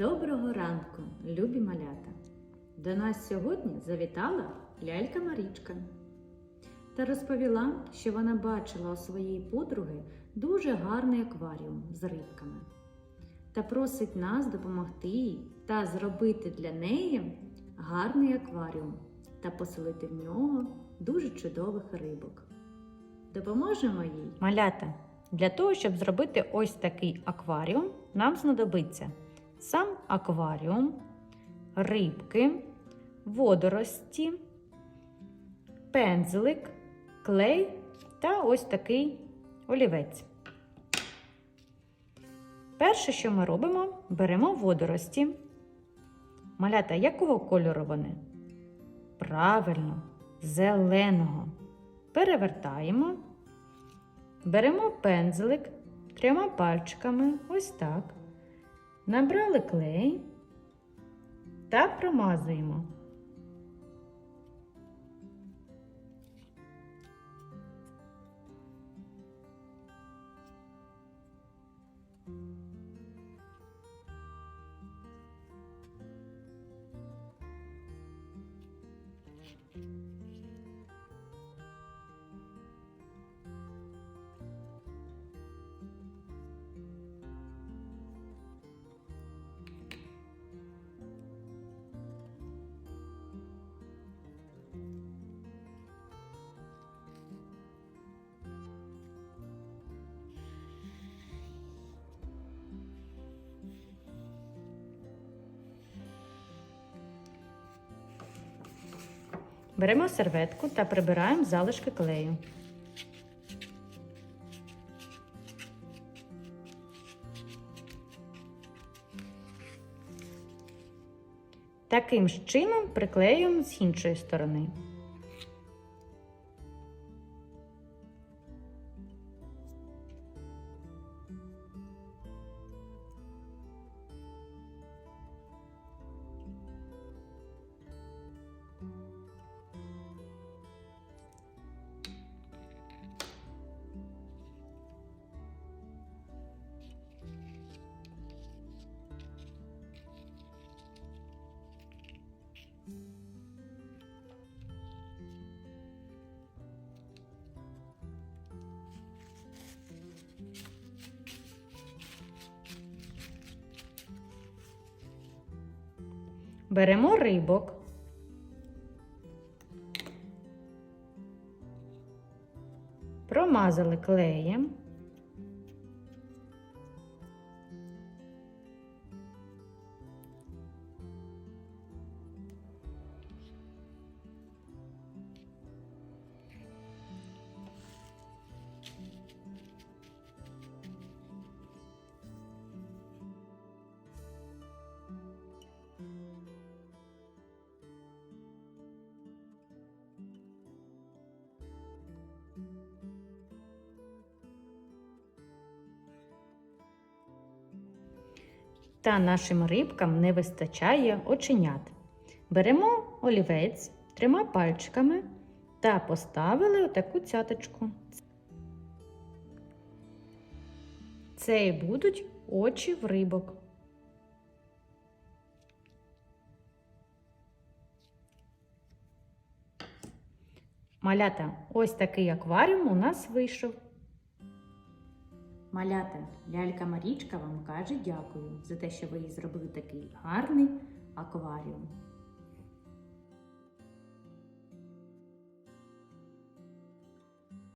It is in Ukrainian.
Доброго ранку, любі малята! До нас сьогодні завітала лялька Марічка та розповіла, що вона бачила у своєї подруги дуже гарний акваріум з рибками та просить нас допомогти їй та зробити для неї гарний акваріум та поселити в нього дуже чудових рибок. Допоможемо їй. Малята, для того, щоб зробити ось такий акваріум, нам знадобиться сам акваріум, рибки, водорості, пензлик, клей та ось такий олівець. Перше, що ми робимо, беремо водорості. Малята, якого кольору вони? Правильно, зеленого. Перевертаємо. Беремо пензлик трьома пальчиками, ось так. Набрали клей та промазуємо. Беремо серветку та прибираємо залишки клею. Таким ж чином приклеюємо з іншої сторони. Беремо рибок. Промазали клеєм. Та нашим рибкам не вистачає оченят. Беремо олівець трьома пальчиками та поставили отаку цяточку. Це і будуть очі в рибок. Малята, ось такий акваріум у нас вийшов. Малята, лялька Марічка вам каже дякую за те, що ви їй зробили такий гарний акваріум.